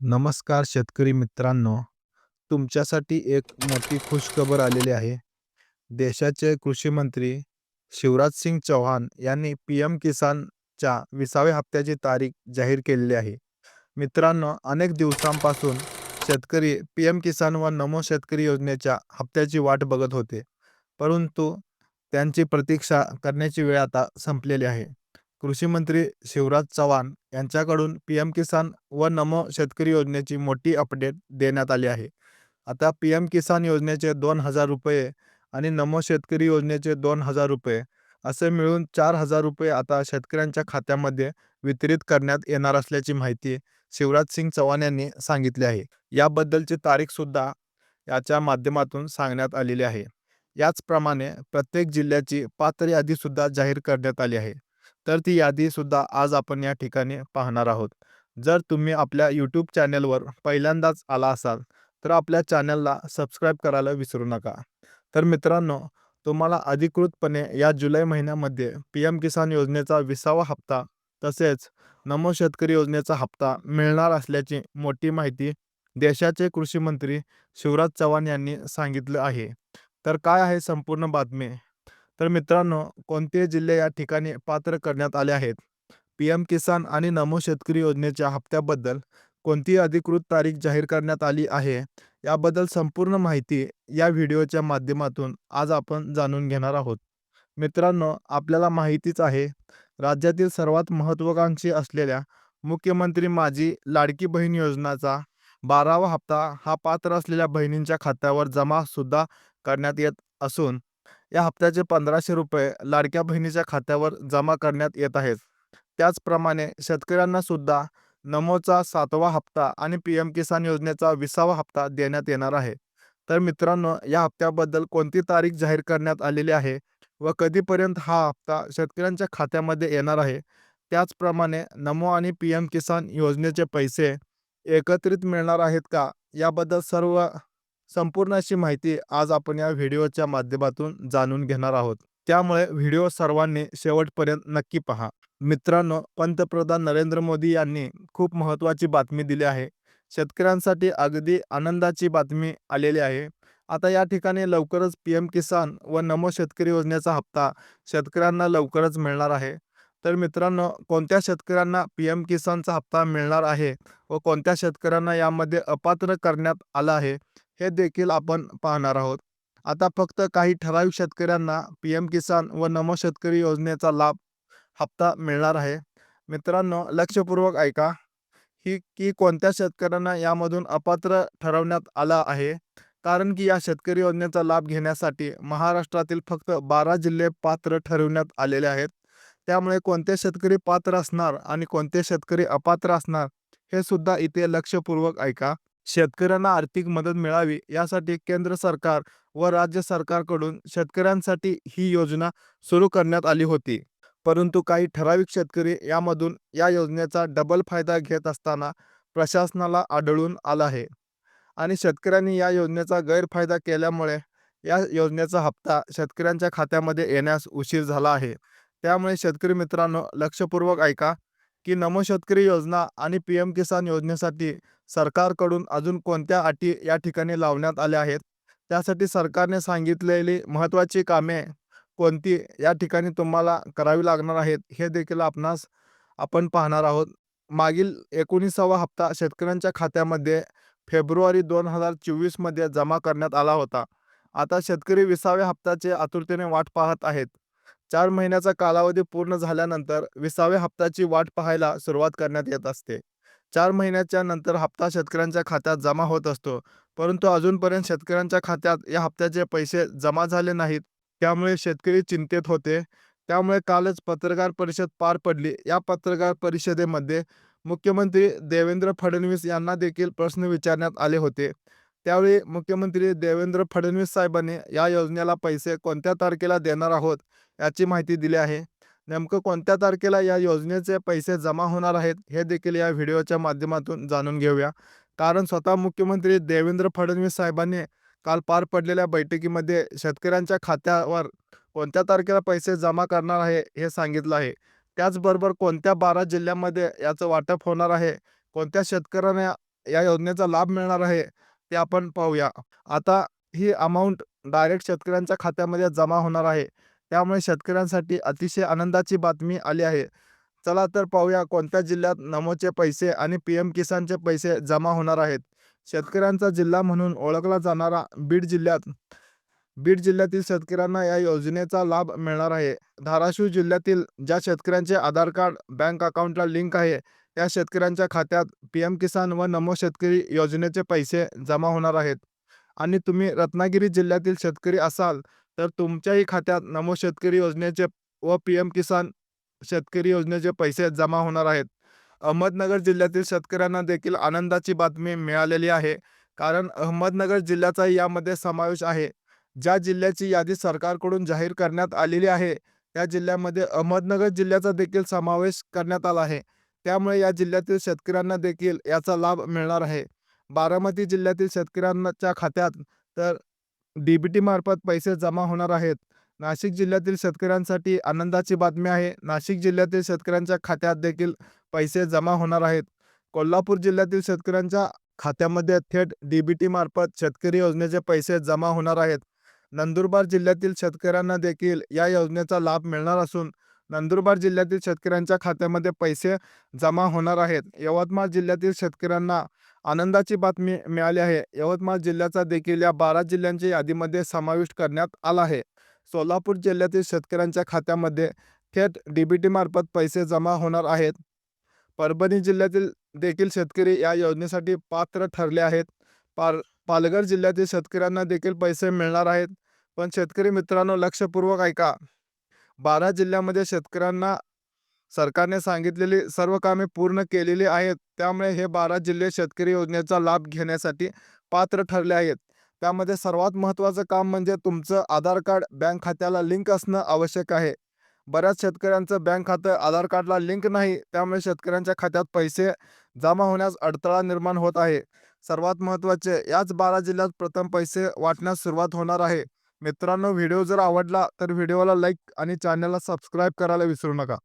नमस्कार शेतकरी मित्रांनो. तुमच्यासाठी एक मोठी खुशखबर आलेली आहे. देशाचे कृषी मंत्री शिवराज सिंग चौहान यांनी पी-एम किसानच्या 20व्या हप्त्याची तारीख जाहीर केलेली आहे. मित्रांनो, अनेक दिवसांपासून शेतकरी पी-एम किसान व नमो शेतकरी योजनेच्या हप्त्याची वाट बघत होते. परंतु त्यांची प्रतीक्षा करण्याची वेळ आता संपलेली आहे. कृषी मंत्री शिवराज चव्हाण यांच्याकडून पी-एम किसान व नमो शेतकरी योजनेची मोठी अपडेट देण्यात आली आहे. आता पी-एम किसान योजनेचे दोन हजार रुपये आणि नमो शेतकरी योजनेचे दोन हजार रुपये असे मिळून चार हजार रुपये आता शेतकऱ्यांच्या खात्यामध्ये वितरित करण्यात येणार असल्याची माहिती शिवराज सिंग चव्हाण यांनी सांगितली आहे. याबद्दलची तारीखसुद्धा याच्या माध्यमातून सांगण्यात आलेली आहे. याचप्रमाणे प्रत्येक जिल्ह्याची पात्र यादीसुद्धा जाहीर करण्यात आली आहे. तर ती यादी सुद्धा आज आपण या ठिकाणी पाहणार आहोत. जर तुम्ही आपल्या यूट्यूब चॅनेलवर पहिल्यांदाच आला असाल तर आपल्या चॅनलला सबस्क्राईब करायला विसरू नका. तर मित्रांनो, तुम्हाला अधिकृतपणे या जुलै महिन्यामध्ये पी-एम किसान योजनेचा 20वा हप्ता तसेच नमो शेतकरी योजनेचा हप्ता मिळणार असल्याची मोठी माहिती देशाचे कृषी मंत्री शिवराज चव्हाण यांनी सांगितलं आहे. तर काय आहे संपूर्ण बातमी? तर मित्रांनो, कोणते जिल्हे या ठिकाणी पात्र करण्यात आले आहेत? पी-एम किसान आणि नमो शेतकरी योजनेच्या हप्त्याबद्दल कोणती अधिकृत तारीख जाहीर करण्यात आली आहे? याबद्दल संपूर्ण माहिती या व्हिडिओच्या माध्यमातून आज आपण जाणून घेणार आहोत. मित्रांनो, आपल्याला माहितीच आहे, राज्यातील सर्वात महत्त्वाकांक्षी असलेल्या मुख्यमंत्री माझी लाडकी बहीण योजनाचा 12वा हप्ता हा पात्र असलेल्या बहिणींच्या खात्यावर जमा सुद्धा करण्यात येत असून, या हप्त्याचे पंधराशे रुपये लाडक्या बहिणीच्या खात्यावर जमा करण्यात येत आहेत. त्याचप्रमाणे शेतकऱ्यांना सुद्धा नमोचा सातवा हप्ता आणि पी-एम किसान योजनेचा 20वा हप्ता देण्यात येणार आहे. तर मित्रांनो, या हप्त्याबद्दल कोणती तारीख जाहीर करण्यात आलेली आहे व कधीपर्यंत हा हप्ता शेतकऱ्यांच्या खात्यामध्ये येणार आहे? त्याचप्रमाणे नमो आणि पी-एम किसान योजनेचे पैसे एकत्रित मिळणार आहेत का? याबद्दल सर्व संपूर्ण अशी माहिती आज आपण या व्हिडिओच्या माध्यमातून जाणून घेणार आहोत. त्यामुळे व्हिडिओ सर्वांनी शेवटपर्यंत नक्की पहा. मित्रांनो, पंतप्रधान नरेंद्र मोदी यांनी खूप महत्त्वाची बातमी दिली आहे. शेतकऱ्यांसाठी अगदी आनंदाची बातमी आलेली आहे. आता या ठिकाणी लवकरच पी-एम किसान व नमो शेतकरी योजनेचा हप्ता शेतकऱ्यांना लवकरच मिळणार आहे. तर मित्रांनो, कोणत्या शेतकऱ्यांना पी-एम किसानचा हप्ता मिळणार आहे व कोणत्या शेतकऱ्यांना यामध्ये अपात्र करण्यात आलं आहे, हे देखील आपण पाहणार आहोत. आता फक्त काही ठराविक शेतकऱ्यांना पी-एम किसान व नमो शेतकरी योजनेचा लाभ हप्ता मिळणार आहे. मित्रांनो, लक्षपूर्वक ऐका, ही की कोणत्या शेतकऱ्यांना यामधून अपात्र ठरवण्यात आलं आहे. कारण की या शेतकरी योजनेचा लाभ घेण्यासाठी महाराष्ट्रातील फक्त 12 जिल्हे पात्र ठरविण्यात आलेले आहेत. त्यामुळे कोणते शेतकरी पात्र असणार आणि कोणते शेतकरी अपात्र असणार, हे सुद्धा इथे लक्षपूर्वक ऐका. शेतकऱ्यांना आर्थिक मदत मिळावी यासाठी केंद्र सरकार व राज्य सरकारकडून शेतकऱ्यांसाठी ही योजना सुरू करण्यात आली होती. परंतु काही ठराविक शेतकरी यामधून या योजनेचा डबल फायदा घेत असताना प्रशासनाला आढळून आला आहे आणि शेतकऱ्यांनी या योजनेचा गैरफायदा केल्यामुळे या योजनेचा हप्ता शेतकऱ्यांच्या खात्यामध्ये येण्यास उशीर झाला आहे. त्यामुळे शेतकरी मित्रांनो, लक्षपूर्वक ऐका, की नमो शेतकरी योजना आणि पी-एम किसान योजनेसाठी सरकारकडून अजून कोणत्या अटी या ठिकाणी लावण्यात आल्या आहेत. त्यासाठी सरकारने सांगितलेली महत्त्वाची कामे कोणती या ठिकाणी तुम्हाला करावी लागणार आहेत, हे देखील आपणास आपण पाहणार आहोत. मागील 19वा हप्ता शेतकऱ्यांच्या खात्यामध्ये फेब्रुवारी दोन हजार चोवीसमध्ये जमा करण्यात आला होता. आता शेतकरी विसाव्या हप्त्याचे आतुरतेने वाट पाहत आहेत. चार महिन्याचा कालावधी पूर्ण झाल्यानंतर 20व्या हप्त्याची वाट पाहायला सुरुवात करण्यात येत असते. चार महिन्याच्या नंतर हप्ता शेतकऱ्यांच्या खात्यात जमा होत असतो. परंतु अजूनपर्यंत शेतकऱ्यांच्या खात्यात या हप्त्याचे पैसे जमा झाले नाहीत. त्यामुळे शेतकरी चिंतेत होते. त्यामुळे कालच पत्रकार परिषद पार पडली. या पत्रकार परिषदेमध्ये मुख्यमंत्री देवेंद्र फडणवीस यांना देखील प्रश्न विचारण्यात आले होते. त्यावेळी मुख्यमंत्री देवेंद्र फडणवीस साहेबांनी या योजनेला पैसे कोणत्या तारखेला देणार आहोत, याची माहिती दिली आहे. नेमकं कोणत्या तारखेला या योजनेचे पैसे जमा होणार आहेत, हे देखील या व्हिडिओच्या माध्यमातून जाणून घेऊया. कारण स्वतः मुख्यमंत्री देवेंद्र फडणवीस साहेबांनी काल पार पडलेल्या बैठकीमध्ये शेतकऱ्यांच्या खात्यावर कोणत्या तारखेला पैसे जमा करणार आहे, हे सांगितलं आहे. त्याचबरोबर कोणत्या 12 जिल्ह्यांमध्ये याचं वाटप होणार आहे, कोणत्या शेतकऱ्यांना या योजनेचा लाभ मिळणार आहे ते आपण पाहूया आता ही अमाऊंट डायरेक्ट शेतकऱ्यांच्या खात्यामध्ये जमा होणार आहे त्यामुळे शेतकऱ्यांसाठी अतिशय आनंदाची बातमी आली आहे. चला तर पाहूया कोणत्या जिल्ह्यात नमोचे पैसे आणि पी एम किसानचे पैसे जमा होणार आहेत. शेतकऱ्यांचा जिल्हा म्हणून ओळखला जाणारा बीड जिल्ह्यात. बीड जिल्ह्यातील शेतकऱ्यांना या योजनेचा लाभ मिळणार आहे. धाराशिव जिल्ह्यातील ज्या शेतकऱ्यांचे आधार कार्ड बँक अकाउंटला लिंक आहे त्या शेतकऱ्यांच्या खात्यात पी एम किसान व नमो शेतकरी योजनेचे पैसे जमा होणार आहेत. आणि तुम्ही रत्नागिरी जिल्ह्यातील शेतकरी असाल तर तुमच्याही खात्यात नमो शेतकरी योजनेचे व पी एम किसान शेतकरी योजनेचे पैसे जमा होणार आहेत. अहमदनगर जिल्ह्यातील शेतकऱ्यांना देखील आनंदाची बातमी मिळालेली आहे. कारण अहमदनगर जिल्ह्याचाही यामध्ये समावेश आहे. ज्या जिल्ह्याची यादी सरकारकडून जाहीर करण्यात आलेली आहे त्या जिल्ह्यामध्ये अहमदनगर जिल्ह्याचा देखील समावेश करण्यात आला आहे. त्यामुळे या जिल्ह्यातील शेतकऱ्यांना देखील याचा लाभ मिळणार आहे. बारामती जिल्ह्यातील शेतकऱ्यांच्या खात्यात तर डी बी मार्फत पैसे जमा होणार आहेत. नाशिक जिल्ह्यातील शेतकऱ्यांसाठी आनंदाची बातमी आहे. नाशिक जिल्ह्यातील शेतकऱ्यांच्या खात्यात देखील पैसे जमा होणार आहेत. कोल्हापूर जिल्ह्यातील शेतकऱ्यांच्या खात्यामध्ये थेट डी बी टी मार्फत शेतकरी योजनेचे पैसे जमा होणार आहेत. नंदुरबार जिल्ह्यातील शेतकऱ्यांना देखील या योजनेचा लाभ मिळणार असून नंदुरबार जिल्ह्यातील शेतकऱ्यांच्या खात्यामध्ये पैसे जमा होणार आहेत. यवतमाळ जिल्ह्यातील शेतकऱ्यांना आनंदाची बातमी मिळाली आहे. यवतमाळ जिल्ह्याचा देखील या बारा जिल्ह्यांच्या यादीमध्ये समाविष्ट करण्यात आला आहे. सोलापूर जिल्ह्यातील शेतकऱ्यांच्या खात्यामध्ये थेट डी बी टीमार्फत पैसे जमा होणार आहेत. परभणी जिल्ह्यातील देखील शेतकरी या योजनेसाठी पात्र ठरले आहेत. पार पालघर जिल्ह्यातील शेतकऱ्यांना देखील पैसे मिळणार आहेत. पण शेतकरी मित्रांनो लक्षपूर्वक ऐका. बारा जिल्ह्यामध्ये शेतकऱ्यांना सरकारने सांगितलेली सर्व कामे पूर्ण केलेली आहेत. त्यामुळे हे बारा जिल्हे शेतकरी योजनेचा लाभ घेण्यासाठी पात्र ठरले आहेत. त्यामध्ये सर्वात महत्त्वाचं काम म्हणजे तुमचं आधार कार्ड बँक खात्याला लिंक असणं आवश्यक आहे. बऱ्याच शेतकऱ्यांचं बँक खातं आधार कार्डला लिंक नाही त्यामुळे शेतकऱ्यांच्या खात्यात पैसे जमा होण्यास अडथळा निर्माण होत आहे. सर्वात महत्त्वाचे याच बारा जिल्ह्यात प्रथम पैसे वाटण्यास सुरुवात होणार आहे. मित्रांनो व्हिडिओ जर आवडला तर व्हिडिओला लाईक आणि चॅनलला सबस्क्राईब करायला विसरू नका.